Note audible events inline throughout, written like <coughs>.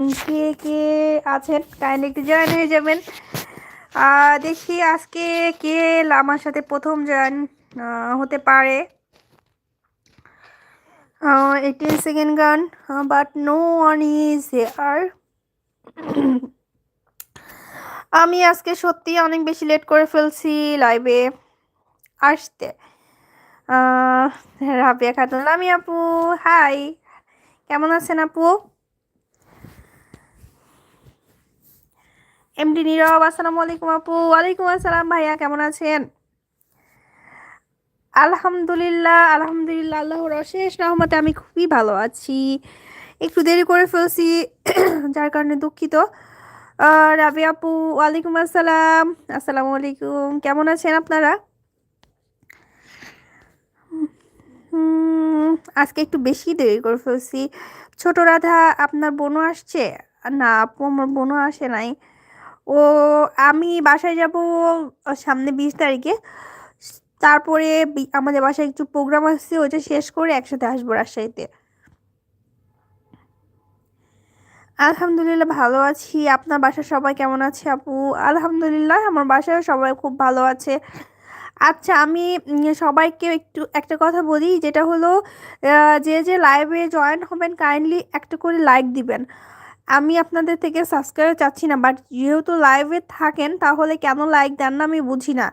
কে কে আছেন? কাইন্ডলি একটু জয়েন হয়ে যাবেন। দেখি আজকে কে আমার সাথে প্রথম জয়েন হতে পারে। এটি সেকেন্ড গান বাট নো ওয়ান ইজ আর আমি আজকে সত্যি অনেক বেশি লেট করে ফেলছি লাইভে আসতে। রাবিয়া খাতুন আমি আপু হাই কেমন আছেন আপু? এমডি নীরব, আসসালামু আলাইকুম আপু। ওয়ালাইকুম আসসালাম ভাইয়া, কেমন আছেন? আলহামদুলিল্লাহ আলহামদুলিল্লাহ, আল্লাহর অশেষ রহমতে আমি খুবই ভালো আছি। একটু দেরি করে ফেলছি, <clears throat> যার কারণে দুঃখিত। রাবি আপু, ওয়ালাইকুম আসসালাম। আসসালামু আলাইকুম, কেমন আছেন আপনারা? আজকে একটু বেশি দেরি করে ফেলছি। ছোট রাধা, আপনার বোনও আসছে? না আপু, আমার বোনও আসে নাই। ও, আমি বাসায় যাব সামনে বিশ তারিখে। তারপরে আমাদের বাসায় একটু প্রোগ্রাম আসছে ওইটা শেষ করে একসাথে আসব রাজশাহীতে। আলহামদুলিল্লাহ ভালো আছি। আপনার বাসায় সবাই কেমন আছে আপু? আলহামদুলিল্লাহ, আমার বাসায় সবাই খুব ভালো আছে। আচ্ছা আমি সবাইকে একটু, একটা কথা বলি, যেটা হলো যে যে লাইভে জয়েন হবেন কাইন্ডলি একটা করে লাইক দিবেন। আমি আপনাদের থেকে সাবস্ক্রাইব চাচ্ছি না বাট যেহেতু লাইভে থাকেন, তাহলে কেন লাইক দেন না আমি বুঝি না।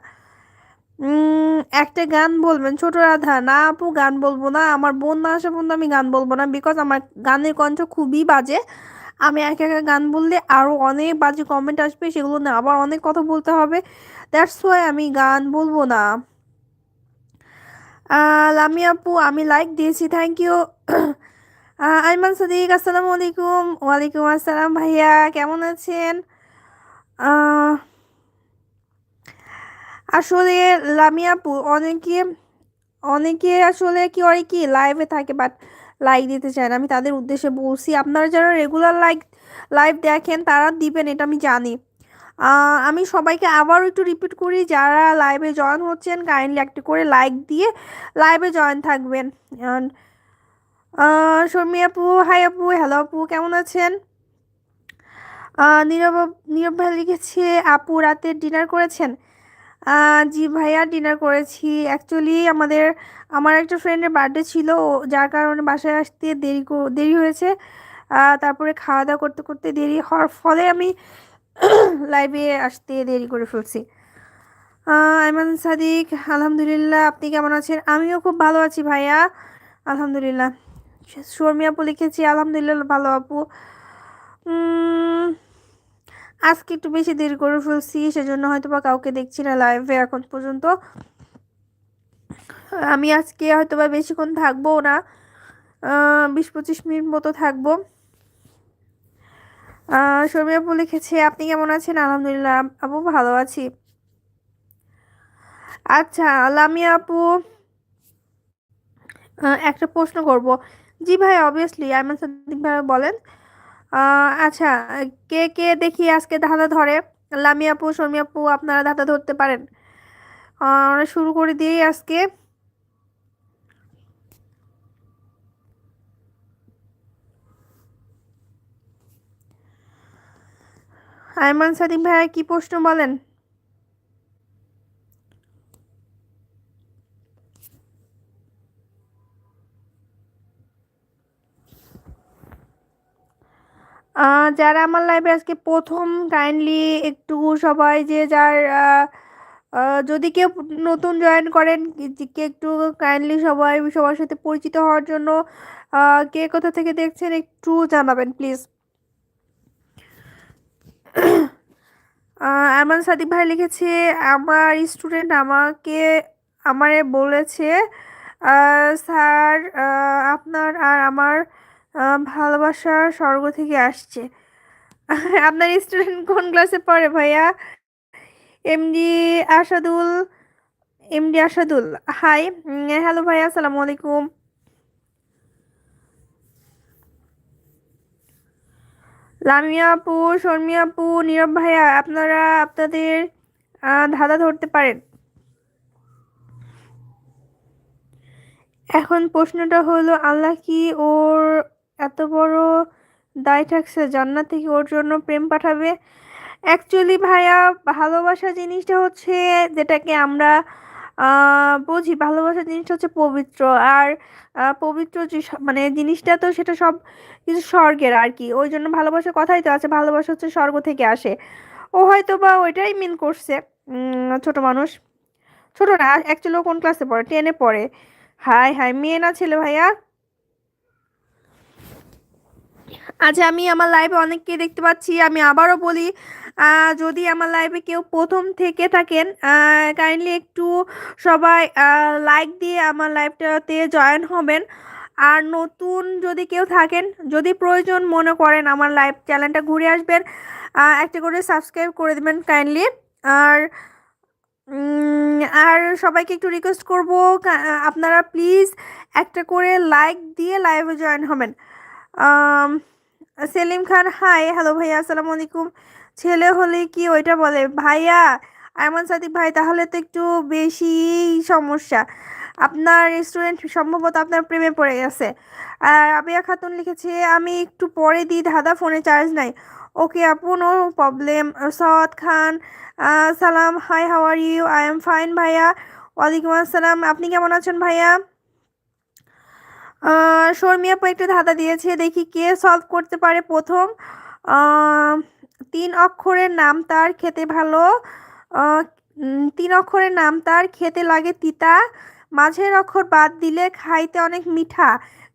একটা গান বলবেন, ছোট রাধা, না আপু গান বলব না, আমার বোন না আসা পর্যন্ত আমি গান বলব না বিকজ আমার গানের কণ্ঠ খুবই বাজে। আমি এক একা গান বললে আরও অনেক বাজে কমেন্ট আসবে, সেগুলো না, আবার অনেক কথা বলতে হবে। দ্যাটস ওয়াই আমি গান বলব না। লামি আপু, আমি লাইক দিয়েছি থ্যাংক ইউ আইমান, সাদিক, আসসালামু আলাইকুম। ওয়ালাইকুম আসসালাম, ভাইয়া, কেমন আছেন? আসলে লামিয়াপু অনেকে অনেকে আসলে কি হয় কি লাইভে থাকে বাট লাইক দিতে চায় না। আমি তাদের উদ্দেশ্যে বলছি, আপনারা যারা রেগুলার লাইক লাইভ দেখেন, তারা দিবেন, এটা আমি জানি। আমি সবাইকে আবারও একটু রিপিট করি, যারা লাইভে জয়েন হচ্ছেন কাইন্ডলি একটা করে লাইক দিয়ে লাইভে জয়েন থাকবেন। শর্মি আপু, হাই আপু, হ্যালো আপু, কেমন আছেন? নীরব নীরব ভাই লিখেছে, আপু রাতে ডিনার করেছেন? জি ভাইয়া, ডিনার করেছি। অ্যাকচুয়ালি আমাদের, আমার একটা ফ্রেন্ডের বার্থডে ছিল যার কারণে বাসায় আসতে দেরি দেরি হয়েছে। তারপরে খাওয়া দাওয়া করতে করতে দেরি হওয়ার ফলে আমি <coughs> লাইভে আসতে দেরি করে ফেলছি। আইমান সাদিক, আলহামদুলিল্লাহ, আপনি কেমন আছেন? আমিও খুব ভালো আছি ভাইয়া। আলহামদুলিল্লাহ। শর্মি আপু লিখেছি, আলহামদুলিল্লাহ ভালো আপু। আজকে একটু বেশি দেরি করে ফেলছি, সেজন্য হয়তো বা কাউকে দেখছি না লাইভে এখন পর্যন্ত। আমি আজকে হয়তো বা বেশিক্ষণ থাকব না বিশ পঁচিশ মিনিট মতো থাকব। শর্মি আপু লিখেছে, আপনি কেমন আছেন? আলহামদুলিল্লাহ, আপু ভালো আছি। আচ্ছা লামিয়া আপু একটা প্রশ্ন করব। জি ভাই অবভিয়াসলি আইমান সাদিক ভাই বলেন। আচ্ছা কে কে দেখি আজকে ধাঁধা ধরে? লামি আপু, শর্মি আপু, আপনারা ধাঁধা ধরতে পারেন। আমরা শুরু করে দিয়েই আজকে। আইমান সাদিক ভাইয়া কি প্রশ্ন বলেন? যারা আমার লাইভে আজকে প্রথম কাইন্ডলি একটু সবাই যে যার যদি কেউ নতুন জয়েন করেন কে একটু কাইন্ডলি সবাই, সবার সাথে পরিচিত হওয়ার জন্য কে কোথা থেকে দেখছেন একটু জানাবেন প্লিজ আরমান সাদিক ভাই লিখেছে, আমার স্টুডেন্ট আমাকে, আমারে বলেছে স্যার আপনার আর আমার ভালোবাসা স্বর্গ থেকে আসছে। আপনার স্টুডেন্ট কোন ক্লাসে পড়ে ভাইয়া? MD Asadul MD Asadul hi hello ভাইয়া, আসসালামু আলাইকুম। লামিয়া আপু শর্মিয়া আপু, নীরব ভাইয়া, আপনারা আপনাদের ধাঁধা ধরতে পারেন। এখন প্রশ্নটা হলো, আল্লাহ কি ওর এত বড় দায় থাকছে। জান্নাত থেকে ওর জন্য প্রেম পাঠাবে? অ্যাকচুয়ালি ভাইয়া ভালোবাসা জিনিসটা হচ্ছে যেটাকে আমরা বুঝি ভালোবাসা জিনিসটা হচ্ছে পবিত্র। আর পবিত্র যে মানে জিনিসটা তো সেটা সব কিছু স্বর্গের আর কি। ওই জন্য ভালোবাসার কথাই তো আছে, ভালোবাসা হচ্ছে স্বর্গ থেকে আসে। ও হয়তো বা ওইটাই মিন করছে। ছোট মানুষ। ছোট না অ্যাকচুয়ালি কোন ক্লাসে পড়ে? টেনে পড়ে। হাই হাই মেয়ে না ছেলে ভাইয়া? আচ্ছা আমি আমার লাইভে অনেককে দেখতে পাচ্ছি। আমি আবারও বলি যদি আমার লাইভে কেউ প্রথম থেকে থাকেন কাইন্ডলি একটু সবাই লাইক দিয়ে আমার লাইভটাতে জয়েন হবেন। আর নতুন যদি কেউ থাকেন, যদি প্রয়োজন মনে করেন আমার লাইভ চ্যানেলটা ঘুরে আসবেন একটা করে সাবস্ক্রাইব করে দেবেন কাইন্ডলি আর আর সবাইকে একটু রিকোয়েস্ট করব আপনারা প্লিজ একটা করে লাইক দিয়ে লাইভে জয়েন হবেন। সেলিম খান হাই হ্যালো ভাইয়া, আসসালামু আলাইকুম। ছেলে হলে কি ওইটা বলে? ভাইয়া, আয়মান সাদিক ভাই, তাহলে তো একটু বেশি সমস্যা। আপনার রেস্টুরেন্ট সম্ভবত আপনার প্রেমে পড়ে গেছে। আর আবিয়া খাতুন লিখেছে, আমি একটু পরে দিই দাদা ফোনে চার্জ নাই। ওকে আপু নো প্রবলেম সৎ খান সালাম high how are you I am fine ভাইয়া। ওয়ালাইকুম আসসালাম। আপনি কেমন আছেন ভাইয়া? শর্মিয়া একটু ধাঁধা দিয়েছে, দেখি কে সলভ করতে পারে প্রথম। তিন অক্ষরের নাম তার খেতে ভালো। তিন অক্ষরের নাম তার খেতে লাগে তিতা। মাঝের অক্ষর বাদ দিলে খাইতে অনেক মিঠা।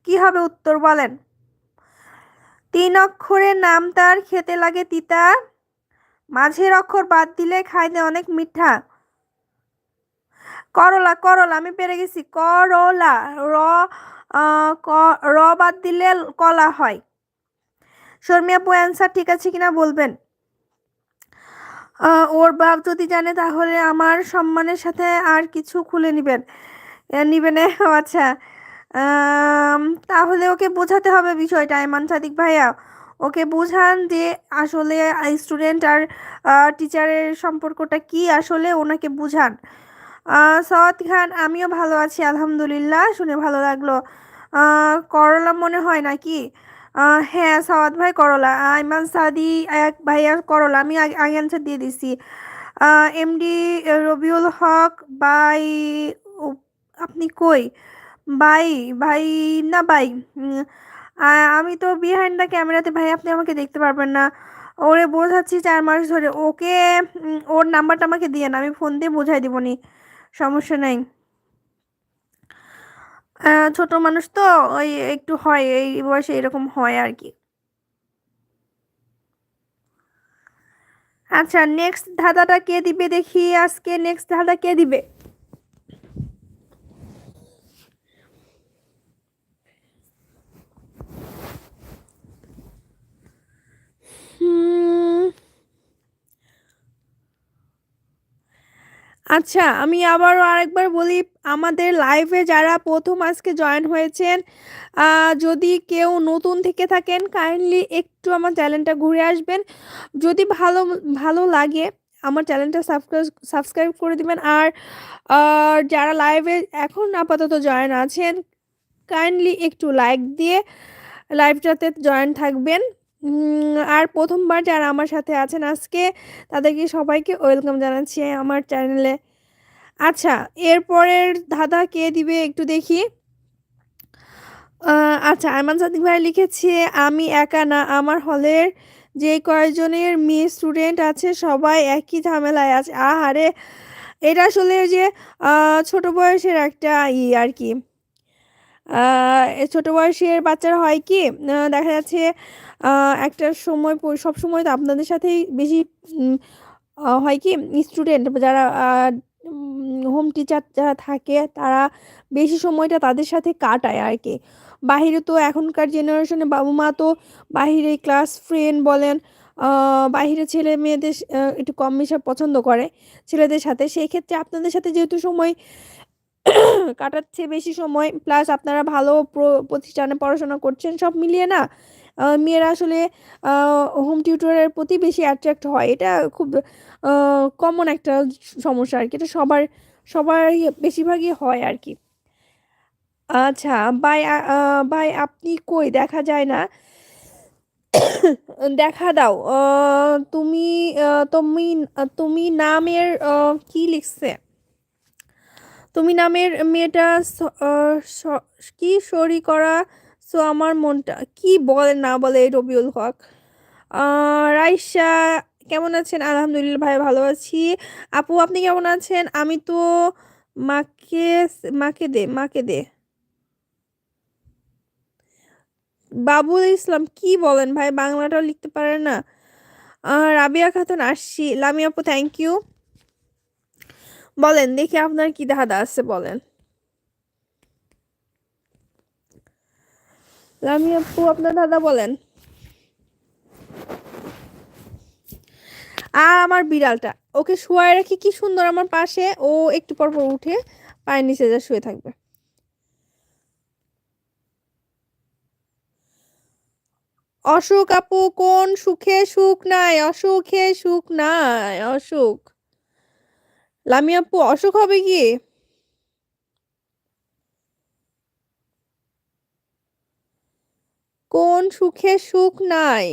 কি হবে উত্তর বলেন? তিন অক্ষরের নাম তার খেতে লাগে তিতা। মাঝের অক্ষর বাদ দিলে খাইতে অনেক মিঠা। করলা করলা, আমি পেরে গেছি। করলা, র র বাদ দিলে কলা হয়। শর্মিয়া পু অ্যান্সার ঠিক আছে কিনা বলবেন? ওর বাপ যদি জানে তাহলে আমার সম্মানের সাথে আর কিছু খুলে নেবেন। নিবেন আচ্ছা। তাহলে ওকে বোঝাতে হবে বিষয়টা, এমান সাদিক ভাইয়া। ওকে বোঝান যে আসলে স্টুডেন্ট আর টিচারের সম্পর্কটা কি আসলে ওনাকে বোঝান। সওয়াত খান, আমিও ভালো আছি, আলহামদুলিল্লাহ, শুনে ভালো লাগল। করলা মনে হয় নাকি? হ্যাঁ সাওয়াত ভাই করলা, আইমান সাদি, এক ভাইয়া করলা, আমি আগে আনসার দিয়ে দিছি। এমডি রবিউল হক, বাই আপনি কই? বাই, ভাই না বাই? আমি তো বিহাইন্ড দ্য ক্যামেরাতে ভাই, আপনি আমাকে দেখতে পারবেন না। ওরে বোঝাচ্ছি চার মাস ধরে। ওকে ওর নাম্বারটা আমাকে দিয়ে না, আমি ফোন দিয়ে বোঝাই দিবনি সমস্যা নেই। ছোট মানুষ তো ওই একটু হয়, এই বয়সে এরকম হয় আর কি আচ্ছা নেক্সট ধাঁধাটা কে দিবে দেখি, আজকে নেক্সট ধাঁধা কে দিবে? আচ্ছা আমি আবারও আরেকবার বলি, আমাদের লাইভে যারা প্রথম আজকে জয়েন হয়েছেন যদি কেউ নতুন থেকে থাকেন কাইন্ডলি একটু আমার চ্যানেলটা ঘুরে আসবেন। যদি ভালো ভালো লাগে, আমার চ্যানেলটা সাবস্ক্রাইব করে দিবেন। আর যারা লাইভে এখন আপাতত জয়েন আছেন কাইন্ডলি একটু লাইক দিয়ে লাইভটাতে জয়েন থাকবেন। আর প্রথমবার যারা আমার সাথে আছেন, আজকে তাদেরকে সবাইকে ওয়েলকাম জানাচ্ছি আমার চ্যানেলে। আচ্ছা এরপরের ধাঁধা কে দিবে একটু দেখি। আচ্ছা আইমান সাদিক ভাই লিখেছে, আমি একা না, আমার হলের যে কয়েকজনের মেয়ে স্টুডেন্ট আছে, সবাই একই ঝামেলায় আছে। আহারে, এটা আসলে যে ছোট বয়সের একটা ই আর কি। ছোট বয়সের বাচ্চারা হয় কি? দেখা যাচ্ছে একটা সময় সব সময় তো আপনাদের সাথেই বেশি হয় কি? স্টুডেন্ট যারা হোম টিচার যারা থাকে, তারা বেশি সময়টা তাদের সাথে কাটায় আর কি। বাহিরে তো এখনকার জেনারেশনে বাবু মা তো বাহিরে ক্লাস ফ্রেন্ড বলেন বাহিরে ছেলে মেয়েদের একটু কম মেশা পছন্দ করে ছেলেদের সাথে। সেই ক্ষেত্রে আপনাদের সাথে যেহেতু সময় কাটাচ্ছে বেশি সময় প্লাস আপনারা ভালো প্রতিষ্ঠানে পড়াশোনা করছেন, সব মিলিয়ে না মেয়েরা আসলে হোম টিউটরের প্রতি বেশি অ্যাট্রাক্ট হয়। এটা খুব কমন একটা সমস্যা আর কি এটা সবার সবার বেশিরভাগই হয় আর কি আচ্ছা বাই বাই আপনি কই? দেখা যায় না। দেখা দাও তুমি তুমি তুমি নামের কি লিখছে? তুমি নামের মেয়েটা কি সরি করা? সো আমার মনটা, কি বলে না বলে রবিউল হক? রাইসা, কেমন আছেন? আলহামদুলিল্লাহ ভাই ভালো আছি। আপু, আপনি কেমন আছেন? আমি তো মাকে মাকে দে মাকে দে। বাবুল ইসলাম, কি বলেন ভাই? বাংলাটাও লিখতে পারে না। রাবিয়া খাতুন, আসছি। লামি আপু থ্যাংক ইউ বলেন, দেখি আপনার কি ধাঁধা আছে, বলেন। লামি আপু, আপনার দাদা বলেন। আর আমার বিড়ালটা। ওকে শুয়ায় রাখি, কি সুন্দর আমার পাশে। ও একটু পর পর উঠে পায়ের নিচে যা শুয়ে থাকবে। অসুখ আপু, কোন সুখে সুখ নাই? অসুখে সুখ নাই, অসুখ। লামি আপু, অসুখ হবে কি? কোন সুখে সুখ নাই?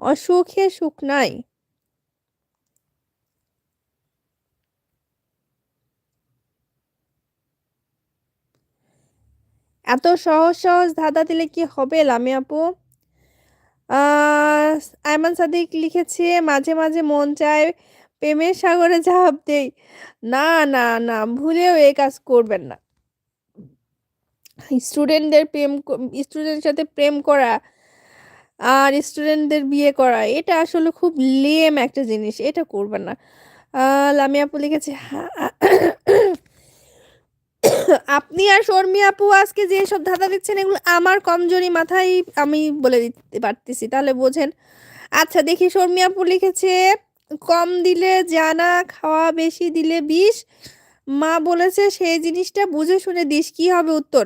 অসুখে সুখ নাই। এত সহজ সহজ ধাঁধা দিলে কি হবে লামি আপু? আহ আয়মান সাদিক লিখেছে, মাঝে মাঝে মন চায় প্রেমের সাগরে ঝাঁপ দেই। না না না, ভুলেও এই কাজ করবেন না। স্টুডেন্টদের প্রেম স্টুডেন্টের সাথে প্রেম করা আর স্টুডেন্টদের বিয়ে করা, এটা আসলে খুব লেম একটা জিনিস, এটা করবেন না। লামি আপু লিখেছে আপনি আর শর্মি আপু আজকে যে সব ধাঁধা দিচ্ছেন, এগুলো আমার কমজোরি মাথায় আমি বলে দিতে পারতেছি, তাহলে বোঝেন। আচ্ছা দেখি শর্মি আপু লিখেছে কম দিলে জানা, খাওয়া বেশি দিলে বিষ। মা বলেছে, সেই জিনিসটা বুঝে শুনে দিস, কি হবে উত্তর?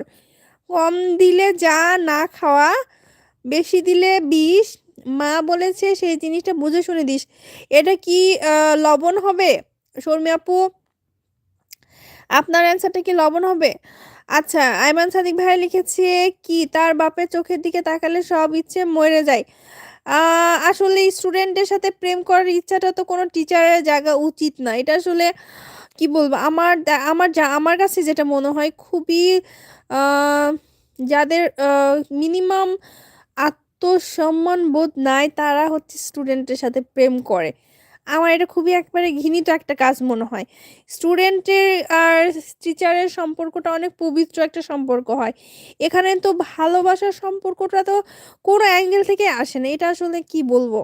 কম দিলে যা, না খাওয়া, বেশি দিলে বিষ। মা বলেছে, সেই জিনিসটা বুঝে শুনে দিস। এটা কি লবণ হবে? শর্মি আপু, আপনার অ্যান্সারটা কি লবণ হবে? আচ্ছা আইমান সাদিক ভাই লিখেছে কি, তার বাপের চোখের দিকে তাকালে সব ইচ্ছে মরে যায়। আসলে স্টুডেন্টের সাথে প্রেম করার ইচ্ছাটা তো কোনো টিচারের জায়গা উচিত না। এটা আসলে কি বলব? আমার আমার যা, আমার কাছে যেটা মনে হয় খুবই যাদের মিনিমাম আত্মসম্মান বোধ নাই, তারা হচ্ছে স্টুডেন্টের সাথে প্রেম করে। আমার এটা খুবই একবারে ঘৃণিত একটা কাজ মনে হয়। স্টুডেন্টের আর টিচারের সম্পর্কটা অনেক পবিত্র একটা সম্পর্ক হয়। এখানে তো ভালোবাসার সম্পর্কটা তো কোনো অ্যাঙ্গেল থেকে আসে না। এটা আসলে কি বলব?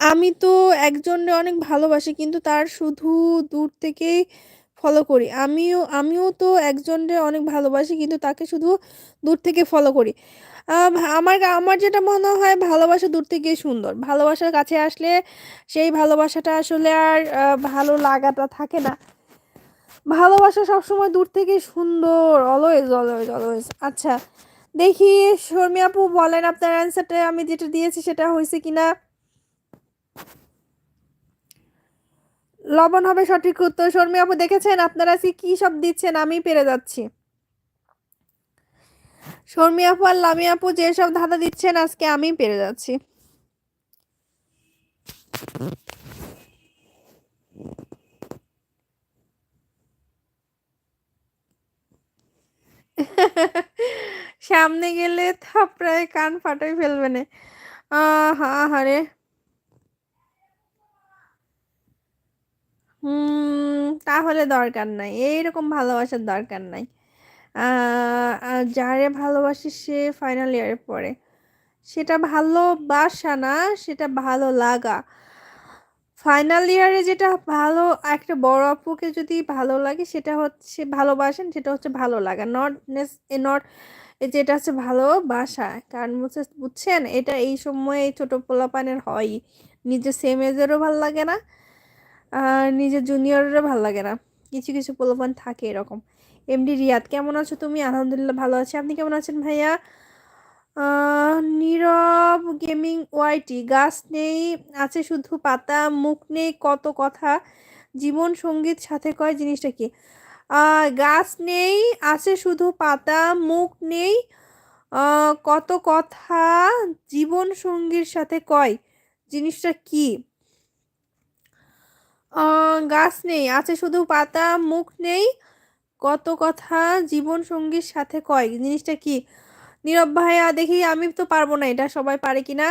আমি তো একজনকে অনেক ভালোবাসি, কিন্তু তার শুধু দূর থেকেই ফলো করি। আমিও আমিও তো একজনকে অনেক ভালোবাসি, কিন্তু তাকে শুধু দূর থেকে ফলো করি। আমার আমার যেটা মনে হয় ভালোবাসা দূর থেকে সুন্দর। ভালোবাসার কাছে আসলে সেই ভালোবাসাটা আসলে আর ভালো লাগাটা থাকে না। ভালোবাসা সবসময় দূর থেকে সুন্দর অলওয়েজ অলওয়েজ অলওয়েজ আচ্ছা দেখি শর্মি আপু বলেন আপনার অ্যান্সারটা আমি যেটা দিয়েছি সেটা হয়েছে কিনা। লবণ হবে সঠিক উত্তর। শর্মি আপু দেখেছেন? আপনারা কি সব দিচ্ছেন? আমি পেরে যাচ্ছি। শর্মি আপু আর লামি আপু যে সব ধাঁধা দিচ্ছেন, আজকে আমি পেরে যাচ্ছি। সামনে গেলে থাপড়ায় কান ফাটাই ফেলবে না। আহা, হারে। হুম, তাহলে দরকার নাই। এইরকম ভালোবাসার দরকার নাই। যারে ভালোবাসি সে ফাইনাল ইয়ারে পড়ে। সেটা ভালোবাসা না, সেটা ভালো লাগা। ফাইনাল ইয়ারে যেটা ভালো, একটা বড় আপুকে যদি ভালো লাগে, সেটা হচ্ছে ভালোবাসেন, সেটা হচ্ছে ভালো লাগা। নট নেস নট যেটা হচ্ছে ভালোবাসা কারণ বুঝছে বুঝছেন? এটা এই সময় ছোট পোলাপানের হয় নিজের সেম এজেরও ভালো লাগে না। আর নিজের জুনিয়রেরও ভালো লাগে না। কিছু কিছু পোলাপান থাকে এরকম। এমডি রিয়াদ, কেমন আছো তুমি? আলহামদুলিল্লাহ ভালো আছি। আপনি কেমন আছেন ভাইয়া? নীরব গেমিং ওয়াইটি গাছ নেই, আছে শুধু পাতা, মুখ নেই, কত কথা? জীবন সংগীত সাথে কয় জিনিসটা কি? গাছ নেই, আছে শুধু পাতা, মুখ নেই কত কথা? জীবন সঙ্গীর সাথে কয় জিনিসটা কি? গাছ নেই, আছে শুধু পাতা, মুখ নেই। কত কথা জীবন সঙ্গীর সাথে কয়, জিনিসটা কি? নীরব ভাইয়া, দেখি আমি তো পারব না এটা, সবাই পারে কিনা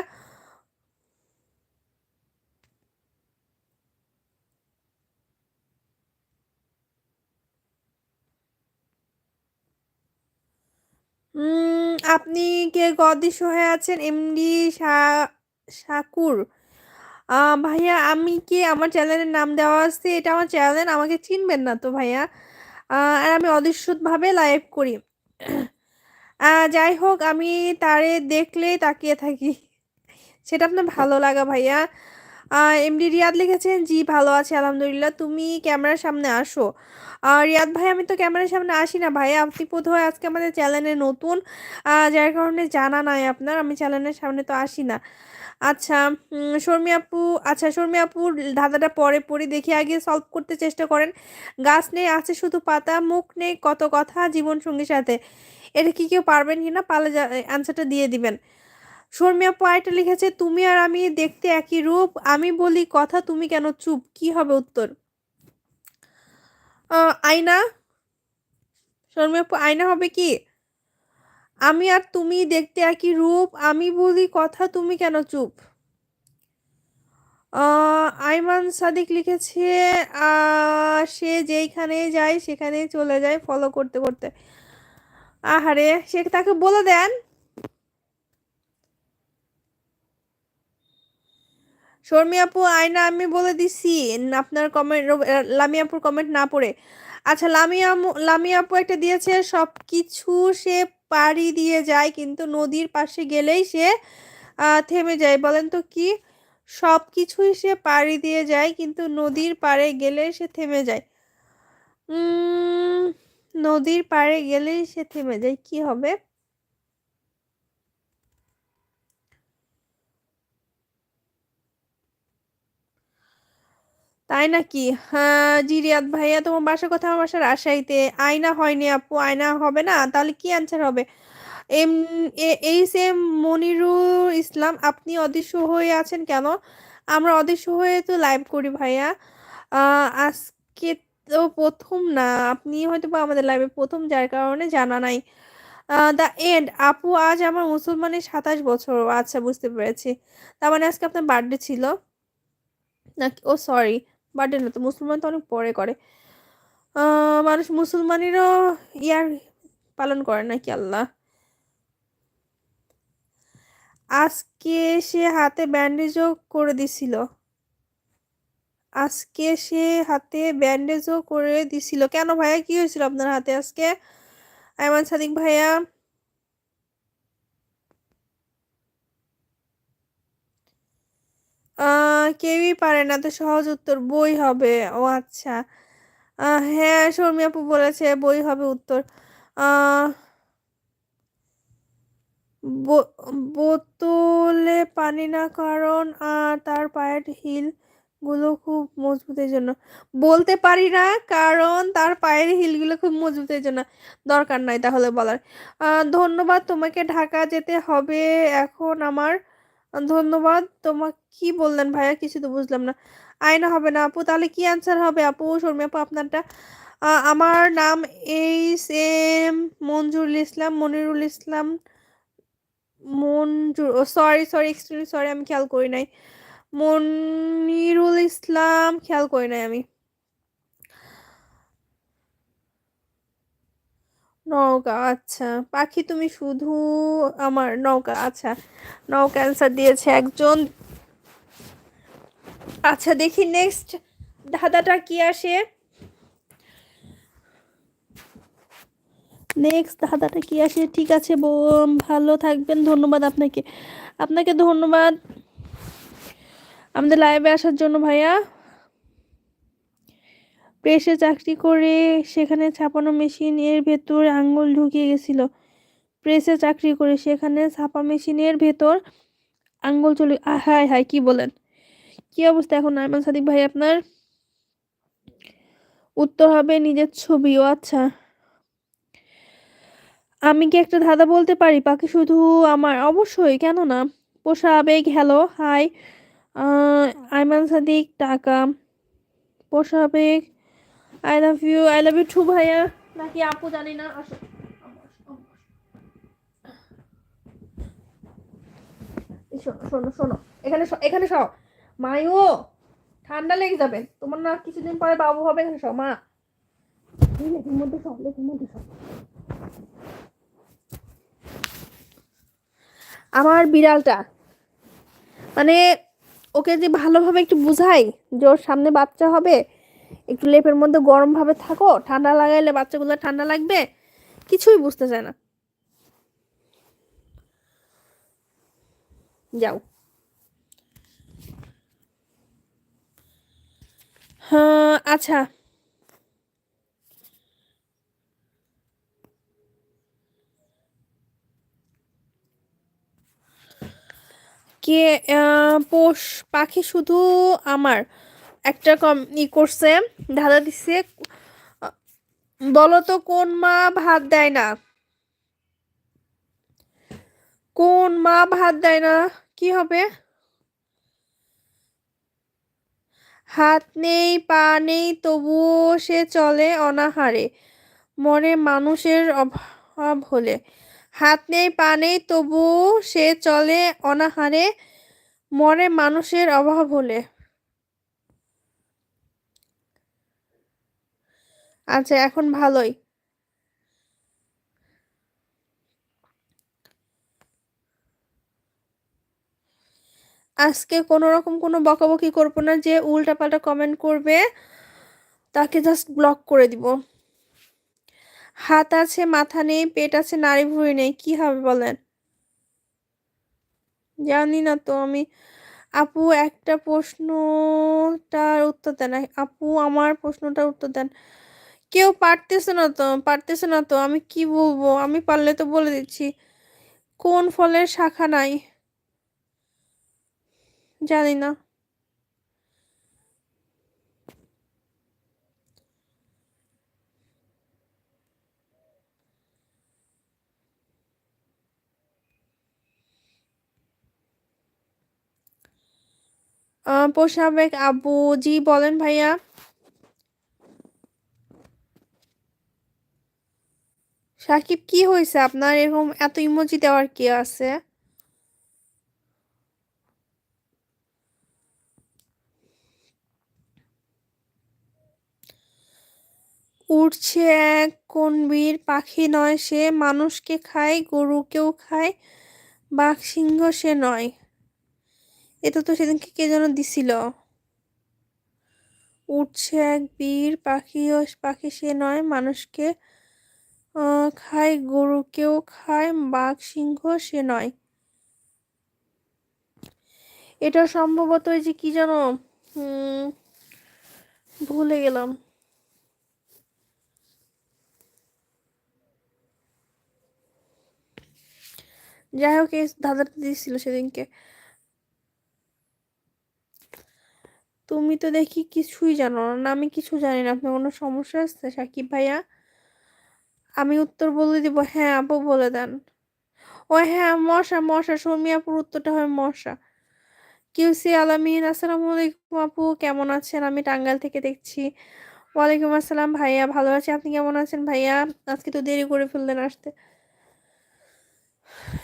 আপনি কে গদিস হয়ে আছেন? এমডি শাকুর। ভাইয়া আমি কি আমার চ্যানেলের নাম দেওয়া আছে? এটা আমার চ্যানেল, আমাকে চিনবেন না তো ভাইয়া। আর আমি অদৃশ্যভাবে লাইভ করি। যাই হোক, আমি তারে দেখলে তাকিয়ে থাকি। সেটা আপনার ভালো লাগা ভাইয়া। এমডি রিয়াদ লিখেছেন, জি, ভালো আছে, আলহামদুলিল্লাহ। তুমি ক্যামেরার সামনে আসো। রিয়াদ ভাই, আমি তো ক্যামেরার সামনে আসি না ভাই। আপনি বোধহয় আজকে আমাদের চ্যানেলে নতুন যার কারণে জানা নাই আপনার। আমি চ্যানেলের সামনে তো আসি না। আচ্ছা শর্মি আপু আচ্ছা শর্মি আপুর ধাঁধাটা পরে পরে দেখি আগে সলভ করতে চেষ্টা করেন। গাছ নেই, আছে শুধু পাতা, মুখ নেই, কত কথা জীবন সঙ্গীর সাথে। এটা কি কেউ পারবেন কি না? পালে অ্যান্সারটা দিয়ে দিবেন। শর্মিয়া পয়েন্টটা লিখেছে, তুমি আর আমি দেখতে একই রূপ, আমি বলি কথা, তুমি কেন চুপ? কি হবে উত্তর? আয়না, শর্মিয়া আয়না হবে কি? আমি আর তুমি দেখতে একই রূপ, আমি বলি কথা, তুমি কেন চুপ? আইমান সাদিক লিখেছে সে যেইখানে যায়, সেখানে চলে যায় ফলো করতে করতে। আহারে, সে তাকে বলে দেন শর্মি আপু আয়না আমি বলে দিছি। আপনার কমেন্ট লামি আপুর কমেন্ট না পড়ে। আচ্ছা লামিয়া লামিয়া আপু একটা দিয়েছে সব কিছু সে পাড়ি দিয়ে যায়, কিন্তু নদীর পাশে গেলেই সে থেমে যায়। বলেন তো কি? সব কিছুই সে পাড়ি দিয়ে যায়, কিন্তু নদীর পাড়ে গেলে সে থেমে যায়। নদীর পাড়ে গেলেই সে থেমে যায়, কি হবে? তাই নাকি? হ্যাঁ জি রিয়াদ ভাইয়া, তোমার বাসার কথা আমার বাসার রাজশাহীতে আয়না হয়নি আপু, আয়না হবে না? তাহলে কি অ্যান্সার হবে? এম এই সেম মনিরুল ইসলাম, আপনি অদৃশ্য হয়ে আছেন কেন? আমরা অদৃশ্য হয়ে তো লাইভ করি ভাইয়া। আজকে তো প্রথম না, আপনি হয়তো বা আমাদের লাইভে প্রথম, যার কারণে জানা নাই। দ্য এন্ড আপু আজ আমার মুসলমানের সাতাশ বছর আচ্ছা বুঝতে পেরেছি। তার মানে আজকে আপনার বার্থডে ছিল। নাকি, ও সরি বার্থডে না, তো মুসলমান তো অনেক পরে করে। মানুষ মুসলমানেরও ইয়ার পালন করে নাকি আল্লাহ? আজকে সে হাতে ব্যান্ডেজও করে দিছিল। আজকে সে হাতে ব্যান্ডেজও করে দিছিল। কেন ভাইয়া? কি হয়েছিল আপনার হাতে আজকে? আয়মান সাদিক ভাইয়া কেউই পারে না, তো সহজ উত্তর বই হবে। ও আচ্ছা। হ্যাঁ শর্মি আপু বলেছে বই হবে উত্তর। বোতলে পানি না কারণ তার পায়ের হিলগুলো খুব মজবুতের জন্য। বলতে পারি না, কারণ তার পায়ের হিলগুলো খুব মজবুতের জন্য। দরকার নাই তাহলে বলার। ধন্যবাদ, তোমাকে ঢাকা যেতে হবে। এখন আমার ধন্যবাদ। তোমাকে কি বললেন ভাইয়া? কিছু তো বুঝলাম না। আয়না হবে না আপু। তাহলে কি অ্যান্সার হবে আপু? শর্মি আপু, আপনারটা? আমার নাম H M Manjurul Islam, Monirul Islam Manjur sorry sorry extremely sorry আমি খেয়াল করি নাই। মনিরুল ইসলাম, খেয়াল করি নাই আমি। নৌকা আচ্ছা। পাখি তুমি শুধু আমার নৌকা আচ্ছা। নৌকা অ্যান্সার দিয়েছে একজন। আচ্ছা দেখি নেক্সট ধাঁধাটা কি আসে? নেক্সট ধাঁধাটা কি আসে? ঠিক আছে ভালো থাকবেন, ধন্যবাদ আপনাকে। আপনাকে ধন্যবাদ। আমাদের লাইভে আসার জন্য ভাইয়া। প্রেসে চাকরি করে সেখানে ছাপানো মেশিন এর ভেতর আঙ্গুল ঢুকিয়ে গেছিল। প্রেসে চাকরি করে সেখানে ছাপা মেশিনের ভেতর আঙ্গুল চলে হায় হায়, কি বলেন? কি অবস্থা এখন? নাইমান সাদিক ভাই, আপনার উত্তর হবে নিজের ছবিও। আচ্ছা। আমি কি একটা ধাঁধা বলতে পারি? পাখি শুধু আমার? অবশ্যই কেন না পোষা আবেগ হ্যালো, হাই আইমান সাদিক, টাকা। পোষা আবেগ I love you I love you too ভাইয়া। নাকি আপু জানি না, আসো। শোনো শোনো। এখানে এখানে সব মায়ু ঠান্ডা লেগে যাবে। তোমার না কিছুদিন পরে বাবু হবে, এখানে সব মা। লেখের মধ্যে সব লেখের মধ্যে আমার বিড়ালটা মানে ওকে যে ভালোভাবে একটু বুঝাই যে ওর সামনে বাচ্চা হবে একটু লেপের মধ্যে গরম ভাবে থাকো, ঠান্ডা লাগাইলে বাচ্চাগুলো ঠান্ডা লাগবে, কিছুই বুঝতে চায় না। যাও। হ্যাঁ আচ্ছা। কে পোষ, পাখি শুধু আমার। একটা কম ই করছে, ধাঁধা দিচ্ছে বলো তো কোন মা ভাত দেয় না? কোন মা ভাত দেয় না? কি হবে? হাত নেই, পা নেই, তবুও সে চলে অনাহারে। মনে মানুষের অভাব হলে। হাত নেই, পা নেই, তবুও সে চলে অনাহারে। মনে মানুষের অভাব হলে। আচ্ছা এখন ভালোই। আজকে কোনো রকম কোনো বকাবকি করব না, যে উল্টাপাল্টা কমেন্ট করবে, তাকে জাস্ট ব্লক করে দিব। হাত আছে, মাথা নেই, পেট আছে, নাড়ি ভুঁড়ি নেই, কি হবে বলেন? জানি না তো আমি। আপু একটা প্রশ্নটার উত্তর দেন, আপু আমার প্রশ্নটার উত্তর দেন। কেউ পারতেছে না তো পারতেছে না তো আমি কি বলব? আমি পারলে তো বলে দিচ্ছি। কোন ফলের শাখা নাই? জানি না। আহ, পোশাবেক আবু জি বলেন ভাইয়া। সাকিব, কি হয়েছে? আপনার এরকম এত ইমোজি দেওয়ার কি আছে? উঠছে এক কোন বীর পাখি নয় সে, মানুষকে খায়, গরুকেও খায় বাঘ সিংহ সে নয়। এটা তো সেদিনকে কে যেন দিছিল? উঠছে এক বীর পাখি পাখি সে নয়, মানুষকে খায় গরুকেও খায় বাঘ, সিংহ, সে নয়। এটা সম্ভবত ওই যে কি হুম ভুলে গেলাম। যাই হোক, এই দিয়েছিল সেদিনকে। তুমি তো দেখি কিছুই জানো না, আমি কিছু জানি না। আপনার কোনো সমস্যা আছে, সাকিব ভাইয়া? আমি উত্তর বলে দিব হ্যাঁ আপু, বলে দেন। ও হ্যাঁ মশা মশা, সৌমি আপুর উত্তরটা হয় মশা। কিউসি আলামিন, আসসালামু আলাইকুম আপু, কেমন আছেন? আমি টাঙ্গাইল থেকে দেখছি। ওয়ালাইকুম আসসালাম ভাইয়া, ভালো আছি। আপনি কেমন আছেন ভাইয়া? আজকে তো দেরি করে ফেললেন আসতে।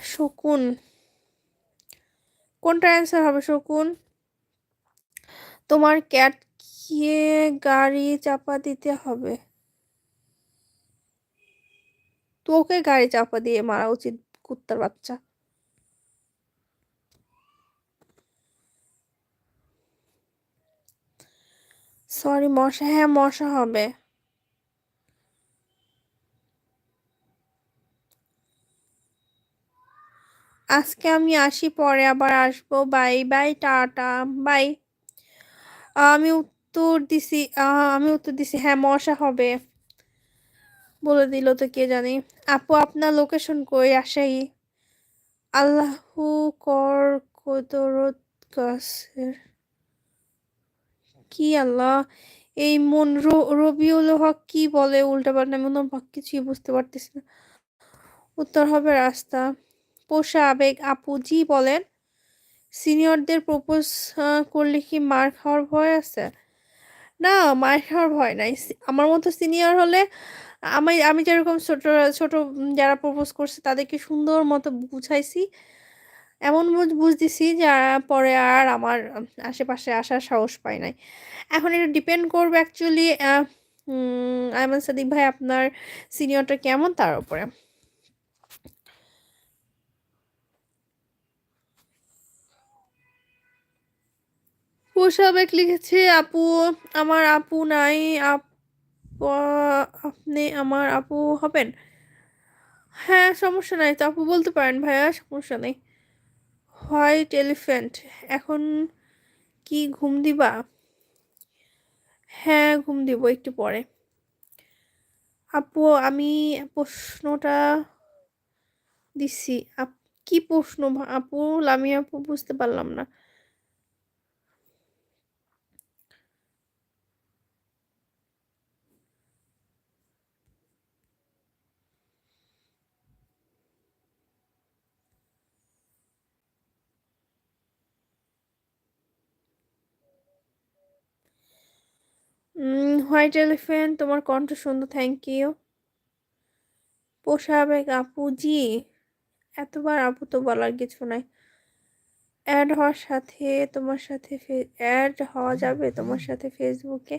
শকুন। কোনটা অ্যান্সার হবে শকুন? তোমার ক্যাট ক্যাটকে গাড়ি চাপা দিতে হবে। তোকে গাড়ি চাপা দিয়ে মারা উচিত, কুত্তার বাচ্চা। সরি মশা হ্যাঁ মশা হবে। আজকে আমি আসি, পরে আবার আসব। Bye bye, tata, bye. আমি উত্তর দিছি আমি উত্তর দিছি হ্যাঁ মশা হবে। বলে দিল তো কে জানি। আপু, আপনার লোকেশন কই? রাজশাহী আল্লাহু কর কদরত কি আল্লাহ? এই মন রবিউল হক কি বলে? উল্টা পাল্টা আমি কোনো কিছুই বুঝতে পারতেছি না। উত্তর হবে রাস্তা। পোষা আবেগ। আপু জি বলেন সিনিয়রদের প্রপোজ করলে কি মার খাওয়ার ভয় আছে? না মার খাওয়ার ভয় নাই। আমার মতো সিনিয়র হলে আমি আমি যেরকম ছোট ছোট যারা প্রপোজ করছে তাদেরকে সুন্দর মতো বুঝাইছি। এমন বুঝ দিছি যে পরে আর আমার আশেপাশে আসার সাহস পাই নাই। এখন এটা ডিপেন্ড করবে অ্যাকচুয়ালি আইমান সাদিক ভাই আপনার সিনিয়রটা কেমন তার উপরে? পোশাবেক লিখেছে, আপু, আমার আপু নাই, আপ, আপনি আমার আপু হবেন? হ্যাঁ সমস্যা নাই, তো আপু বলতে পারেন ভাইয়া, সমস্যা নেই। হোয়াইট এলিফ্যান্ট, এখন কি ঘুম দিবা? হ্যাঁ ঘুম দিব একটু পরে। আপু, আমি প্রশ্নটা দিচ্ছি, আপ, কি প্রশ্ন আপু আমি আপু বুঝতে পারলাম না। হোয়াইট এলিফেন্ট তোমার কণ্ঠ সুন্দর থ্যাংক ইউ পোষাবেক আপু, জি। এতবার আপু তো বলার কিছু নাই। অ্যাড হওয়ার সাথে তোমার সাথে অ্যাড হওয়া যাবে তোমার সাথে ফেসবুকে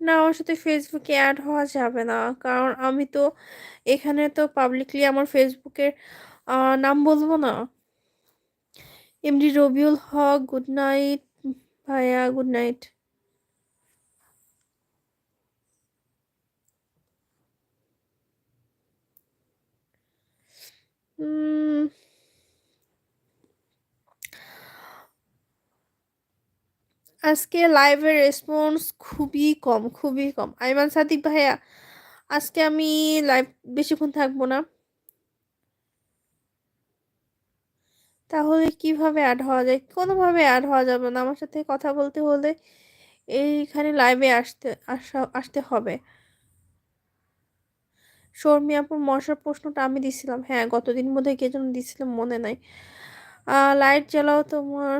না, আমার সাথে ফেসবুকে অ্যাড হওয়া যাবে না, কারণ আমি তো এখানে তো পাবলিকলি আমার ফেসবুকের নাম বলব না। MD Rabiul Haque good night ভাইয়া গুড নাইট আজকে লাইভের রেসপন্স খুবই কম খুবই কম। আইমান সাদিক ভাইয়া, আজকে আমি লাইভ বেশিক্ষণ থাকব না। তাহলে কীভাবে অ্যাড হওয়া যায়? কোনোভাবে অ্যাড হওয়া যাবে না। আমার সাথে কথা বলতে হলে এইখানে লাইভে আসতে, আসা, আসতে হবে। শর্মিয়াপুর মশার প্রশ্নটা আমি দিছিলাম। হ্যাঁ গতদিন মধ্যে কে যেন দিছিলাম মনে নাই। লাইট জ্বালাও তোমার।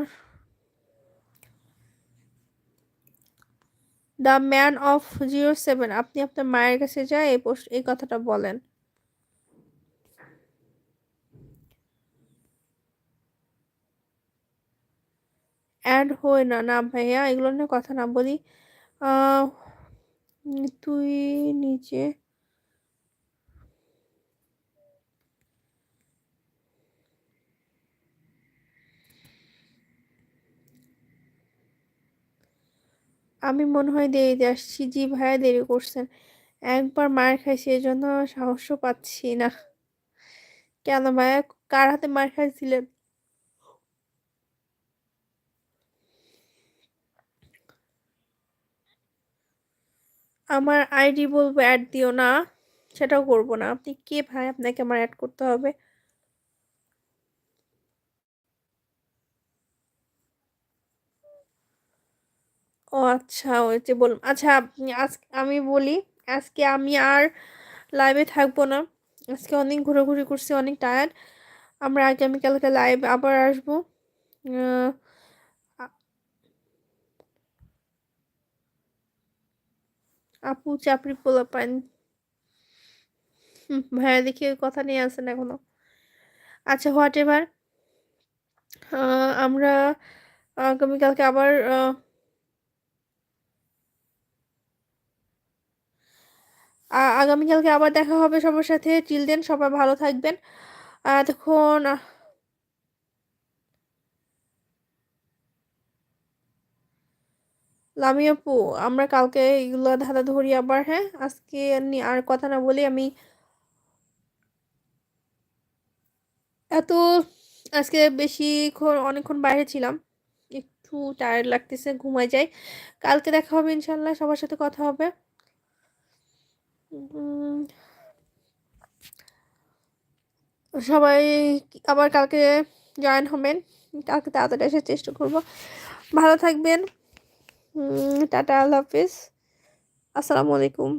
The man of zero seven আপনি আপনার মায়ের কাছে যায়, এই এই কথাটা বলেন। অ্যাড হয়ে না না ভাইয়া, এগুলো নিয়ে কথা না বলি। তুই নিচে আমি মনে হয় দেরিতে আসছি। জি ভাইয়া, দেরি করছেন। একবার মার খাইছি জন্য সাহসও পাচ্ছি না। কেন ভাইয়া, কার হাতে মার খাইছিলেন? আমার আইডি বলব, অ্যাড দিও না। সেটাও করব না। আপনি কে ভাই আপনাকে আমার অ্যাড করতে হবে। ও আচ্ছা ওই যে বললাম আচ্ছা আজ আমি বলি, আজকে আমি আর লাইভে থাকব না। আজকে অনেক ঘোরাঘুরি করছি, অনেক টায়ার্ড আমরা আগামীকালকে লাইভ আবার আসব। আপু চাপড়ি পোলা পান। ভাইয়া দেখি ওই কথা নিয়ে আসেন এখনও। আচ্ছা হোয়াট এভার আমরা আগামীকালকে আবার আগামীকালকে আবার দেখা হবে সবার সাথে। চিলড্রেন সবাই ভালো থাকবেন। এতক্ষণ লামি আপু, আমরা কালকে এগুলো ধাঁধা ধরি আবার হ্যাঁ? আজকে আর কথা না বলি আমি এত, আজকে বেশিক্ষণ অনেকক্ষণ বাইরে ছিলাম। একটু টায়ার্ড লাগতেছে ঘুমাই যাই। কালকে দেখা হবে ইনশাল্লাহ, সবার সাথে কথা হবে। সবাই আবার কালকে জয়েন হবেন। কালকে তাড়াতাড়ি আসার চেষ্টা করব। ভালো থাকবেন। টাটা, আল্লাহ হাফিজ। আসসালামু আলাইকুম।